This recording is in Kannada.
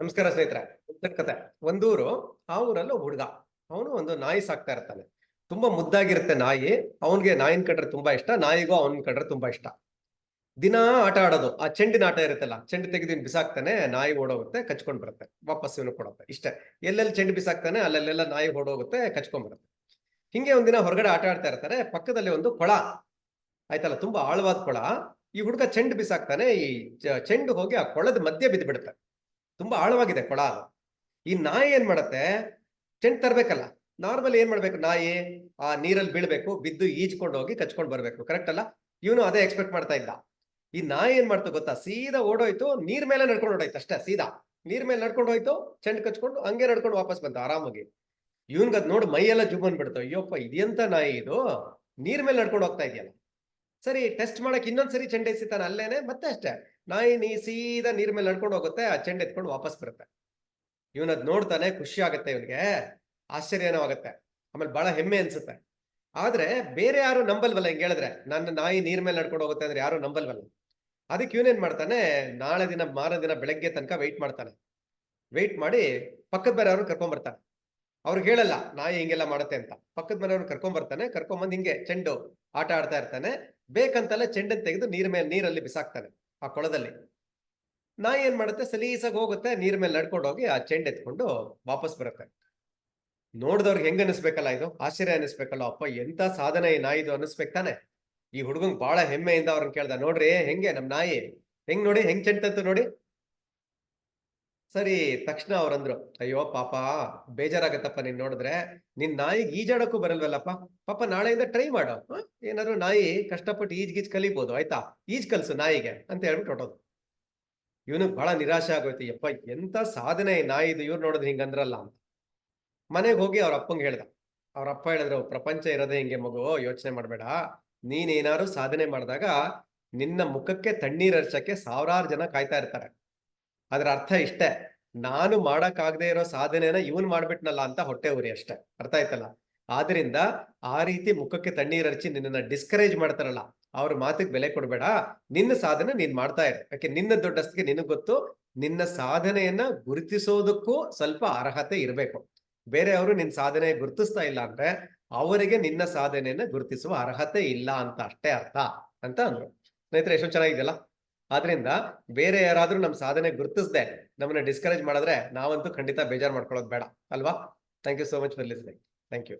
ನಮಸ್ಕಾರ ಸ್ನೇಹಿತರೆ. ಕತೆ. ಒಂದೂರು ಆ ಊರಲ್ಲಿ ಹುಡುಗ. ಅವನು ಒಂದು ನಾಯಿ ಸಾಕ್ತಾ ಇರ್ತಾನೆ. ತುಂಬಾ ಮುದ್ದಾಗಿರುತ್ತೆ ನಾಯಿ. ಅವನಿಗೆ ನಾಯಿನ ಕಂಡ್ರೆ ತುಂಬಾ ಇಷ್ಟ, ನಾಯಿಗೂ ಅವನ ಕಂಡ್ರೆ ತುಂಬಾ ಇಷ್ಟ. ದಿನಾ ಆಟ ಆಡೋದು. ಆ ಚೆಂಡಿನ ಆಟ ಇರುತ್ತಲ್ಲ, ಚೆಂಡು ತೆಗೆದಿನ ಬಿಸಾಕ್ತಾನೆ, ನಾಯಿ ಓಡೋಗುತ್ತೆ, ಕಚ್ಕೊಂಡ್ ಬರುತ್ತೆ. ವಾಪಸ್ ಇವನು ಕೊಡುತ್ತೆ. ಇಷ್ಟೇ. ಎಲ್ಲೆಲ್ಲಿ ಚೆಂಡು ಬಿಸಾಕ್ತಾನೆ ಅಲ್ಲೆಲ್ಲ ನಾಯಿ ಓಡೋಗುತ್ತೆ, ಕಚ್ಕೊಂಡ್ ಬರುತ್ತೆ. ಹಿಂಗೆ ಒಂದಿನ ಹೊರಗಡೆ ಆಟ ಆಡ್ತಾ ಇರ್ತಾರೆ. ಪಕ್ಕದಲ್ಲಿ ಒಂದು ಕೊಳ. ಆಯ್ತಲ್ಲ? ತುಂಬಾ ಆಳವಾದ ಕೊಳ. ಈ ಹುಡುಗ ಚೆಂಡು ಬಿಸಾಕ್ತಾನೆ. ಈ ಚೆಂಡು ಹೋಗಿ ಆ ಕೊಳದ ಮಧ್ಯೆ ಬಿದ್ದು ಬಿಡುತ್ತೆ ತುಂಬಾ ಆಳವಾಗಿದೆ ಕೊಳ ಈ ನಾಯಿ ಏನ್ ಮಾಡತ್ತೆ? ಚೆಂಡ್ ತರ್ಬೇಕಲ್ಲ. ನಾರ್ಮಲ್ ಏನ್ ಮಾಡ್ಬೇಕು? ನಾಯಿ, ಆ ನೀರಲ್ಲಿ ಬೀಳ್ಬೇಕು, ಬಿದ್ದು ಈಜ್ಕೊಂಡು ಹೋಗಿ ಕಚ್ಕೊಂಡು ಬರ್ಬೇಕು. ಕರೆಕ್ಟ್ ಅಲ್ಲ? ಇವನು ಅದೇ ಎಕ್ಸ್ಪೆಕ್ಟ್ ಮಾಡ್ತಾ ಇಲ್ಲ ಈ ನಾಯಿ ಏನ್ ಮಾಡ್ತು ಗೊತ್ತಾ? ಸೀದಾ ಓಡೋಯ್ತು, ನೀರ್ ಮೇಲೆ ನಡ್ಕೊಂಡು ಓಡೋಯ್ತು ಅಷ್ಟೇ, ಸೀದಾ. ನೀರ್ ಮೇಲೆ ನಡ್ಕೊಂಡು ಹೋಯ್ತು ಚೆಂಡ್ ಕಚ್ಕೊಂಡು ಹಂಗೆ ನಡ್ಕೊಂಡು ವಾಪಸ್ ಬಂತು, ಆರಾಮಾಗಿ. ಅದ್ ನೋಡಿ ಮೈಯೆಲ್ಲ ಜುಬ್ ಬಂದ್ಬಿಡ್ತು ಅಯ್ಯೋಪ್ಪ ಇದೆಂತ ನಾಯಿ ಇದು. ನೀರ್ ಮೇಲೆ ನಡ್ಕೊಂಡು ಹೋಗ್ತಾ ಇದೆಯಲ್ಲ. ಸರಿ ಟೆಸ್ಟ್ ಮಾಡಕ್ ಇನ್ನೊಂದ್ಸರಿ ಚೆಂಡೆ ಎಸಿತಾನೆ ಅಲ್ಲೇನೆ? ಮತ್ತೆ ಅಷ್ಟೇ. ನಾಯಿ ನೀ ಸೀದಾ ನೀರ್ ಮೇಲೆ ನಡ್ಕೊಂಡು ಹೋಗುತ್ತೆ, ಆ ಚೆಂಡ್ ಎತ್ಕೊಂಡು ವಾಪಸ್ ಬರುತ್ತೆ. ಇವನದ್ ನೋಡ್ತಾನೆ ಖುಷಿ ಆಗುತ್ತೆ ಇವನಿಗೆ ಆಶ್ಚರ್ಯನೂ ಆಗುತ್ತೆ ಆಮೇಲೆ ಬಹಳ ಹೆಮ್ಮೆ ಅನ್ಸುತ್ತೆ. ಆದ್ರೆ ಬೇರೆ ಯಾರು ನಂಬಲ್ವಲ್ಲ ಹಿಂಗೆ ಹೇಳಿದ್ರೆ, ನನ್ನ ನಾಯಿ ನೀರ್ ಮೇಲೆ ನಡ್ಕೊಂಡು ಹೋಗುತ್ತೆ ಅಂದ್ರೆ ಯಾರು ನಂಬಲ್ವಲ್ಲ. ಅದಕ್ಕೆ ಇವನೇನ್ ಮಾಡ್ತಾನೆ, ನಾಳೆ ದಿನ ಮಾರ ದಿನ ಬೆಳಗ್ಗೆ ತನಕ ವೆಯ್ಟ್ ಮಾಡ್ತಾನೆ. ವೆಯ್ಟ್ ಮಾಡಿ ಪಕ್ಕದ ಬೇರೆಯವ್ರನ್ನ ಕರ್ಕೊಂಡ್ ಬರ್ತಾನೆ. ಅವ್ರಿಗೆ ಹೇಳಲ್ಲ, ನಾಯಿ ಹಿಂಗೆಲ್ಲ ಮಾಡುತ್ತೆ ಅಂತ. ಪಕ್ಕದ ಮನೆಯವ್ರು ಕರ್ಕೊಂಡ್ ಬರ್ತಾನೆ, ಕರ್ಕೊಂಡ್ ಹಿಂಗೆ ಚೆಂಡು ಆಟ ಆಡ್ತಾ ಇರ್ತಾನೆ. ಬೇಕಂತಲ್ಲ ಚೆಂಡನ್ ತೆಗೆದು ನೀರ್ ಮೇಲೆ, ನೀರಲ್ಲಿ ಬಿಸಾಕ್ತಾನೆ. ಆ ಕೊಳದಲ್ಲಿ. ನಾಯಿ ಏನ್ ಮಾಡುತ್ತೆ? ಸಲೀಸಾಗಿ ಹೋಗುತ್ತೆ, ನೀರ್ ಮೇಲೆ ನಡ್ಕೊಂಡು ಹೋಗಿ ಆ ಚೆಂಡ್ ಎತ್ಕೊಂಡು ವಾಪಸ್ ಬರುತ್ತೆ. ನೋಡಿದವ್ರಿಗೆ ಹೆಂಗ್ ಅನಿಸ್ಬೇಕಲ್ಲ ಇದು? ಆಶ್ಚರ್ಯ ಅನಿಸ್ಬೇಕಲ್ಲ, ಅಪ್ಪ ಎಂತ ಸಾಧನೆ ಈ ನಾಯಿದು ಅನಿಸ್ಬೇಕು ತಾನೆ. ಈ ಹುಡುಗಂಗ್ ಬಹಳ ಹೆಮ್ಮೆಯಿಂದ ಅವ್ರನ್ನ ಕೇಳ್ದ, ನೋಡ್ರಿ, ಹೆಂಗೆ ನಮ್ ನಾಯಿ? ಹೆಂಗ್ ನೋಡಿ, ಹೆಂಗ್ ಚೆಂಡ್ ತಂತು ನೋಡಿ? ಸರಿ, ತಕ್ಷಣ ಅವ್ರಂದ್ರು, ಅಯ್ಯೋ ಪಾಪ, ಬೇಜಾರಾಗತ್ತಪ್ಪ ನೀನ್ ನೋಡಿದ್ರೆ. ನಿನ್ ನಾಯಿಗೆ ಈಜಾಡಕ್ಕೂ ಬರಲ್ವಲ್ಲಪ್ಪ? ಪಾಪ ನಾಳೆಯಿಂದ ಟ್ರೈ ಮಾಡು? ಏನಾದ್ರು ನಾಯಿ ಕಷ್ಟಪಟ್ಟು ಈಜ್ ಗೀಜ್ ಕಲಿಬೋದು, ಆಯ್ತಾ? ಈಜ್ ಕಲಸು ನಾಯಿಗೆ ಅಂತ ಹೇಳ್ಬಿಟ್ಟು ಹೊಟ್ಟೋದು ಇವನಿಗೆ ಬಹಳ ನಿರಾಶೆ ಆಗೋಯ್ತು, ಯಪ್ಪ ಎಂತ ಸಾಧನೆ ನಾಯಿ ನಾಯಿದು, ಇವ್ರು ನೋಡಿದ್ರೆ ಹಿಂಗಂದ್ರಲ್ಲ ಅಂತ. ಮನೆಗೆ ಹೋಗಿ ಅವ್ರ ಅಪ್ಪಂಗೆ ಹೇಳ್ದ. ಅವ್ರ ಅಪ್ಪ ಹೇಳಿದ್ರು, ಪ್ರಪಂಚ ಇರೋದೇ ಹಿಂಗೆ ಮಗು, ಯೋಚನೆ ಮಾಡ್ಬೇಡ. ನೀನೇನಾದ್ರು ಸಾಧನೆ ಮಾಡಿದಾಗ ನಿನ್ನ ಮುಖಕ್ಕೆ ತಣ್ಣೀರ್ ಹರ್ಚಕ್ಕೆ ಸಾವಿರಾರು ಜನ ಕಾಯ್ತಾ ಇರ್ತಾರೆ. ಅದ್ರ ಅರ್ಥ ಇಷ್ಟೇ. ನಾನು ಮಾಡಕ್ಕಾಗದೇ ಇರೋ ಸಾಧನೆನ ಇವನ್ ಮಾಡ್ಬಿಟ್ನಲ್ಲ ಅಂತ ಹೊಟ್ಟೆ ಉರಿ ಅಷ್ಟೇ. ಅರ್ಥ ಆಯ್ತಲ್ಲ? ಆದ್ರಿಂದ ಆ ರೀತಿ ಮುಖಕ್ಕೆ ತಣ್ಣೀರ್ ಹರಿಚಿ ನಿನ್ನನ್ನ ಡಿಸ್ಕರೇಜ್ ಮಾಡ್ತಾರಲ್ಲ, ಅವ್ರ ಮಾತಿಗೆ ಬೆಲೆ ಕೊಡಬೇಡ. ನಿನ್ನ ಸಾಧನೆ ನೀನ್ ಮಾಡ್ತಾ ಇರು. ಯಾಕೆ ನಿನ್ನ ದೊಡ್ಡಸ್ತಿಗೆ ನಿನಗ್ ಗೊತ್ತು, ನಿನ್ನ ಸಾಧನೆಯನ್ನ ಗುರುತಿಸೋದಕ್ಕೂ ಸ್ವಲ್ಪ ಅರ್ಹತೆ ಇರಬೇಕು. ಬೇರೆಯವರು ನಿನ್ ಸಾಧನೆ ಗುರುತಿಸ್ತಾ ಇಲ್ಲ ಅಂದ್ರೆ ಅವರಿಗೆ ನಿನ್ನ ಸಾಧನೆಯನ್ನ ಗುರುತಿಸುವ ಅರ್ಹತೆ ಇಲ್ಲ ಅಂತ ಅಷ್ಟೇ ಅರ್ಥ ಅಂತ ಅಂದ್ರು. ಸ್ನೇಹಿತರೆ, ಎಷ್ಟೊಂದು ಚೆನ್ನಾಗಿದೆಯಲ್ಲ? ಆದ್ರಿಂದ ಬೇರೆ ಯಾರಾದ್ರೂ ನಮ್ ಸಾಧನೆ ಗುರುತಿಸ್ದೆ, ನಮ್ಮನ್ನ ಡಿಸ್ಕರೇಜ್ ಮಾಡಿದ್ರೆ ನಾವಂತೂ ಖಂಡಿತ ಬೇಜಾರು ಮಾಡ್ಕೊಳ್ಳೋದು ಬೇಡ. ಅಲ್ವಾ? Thank you so much for listening thank you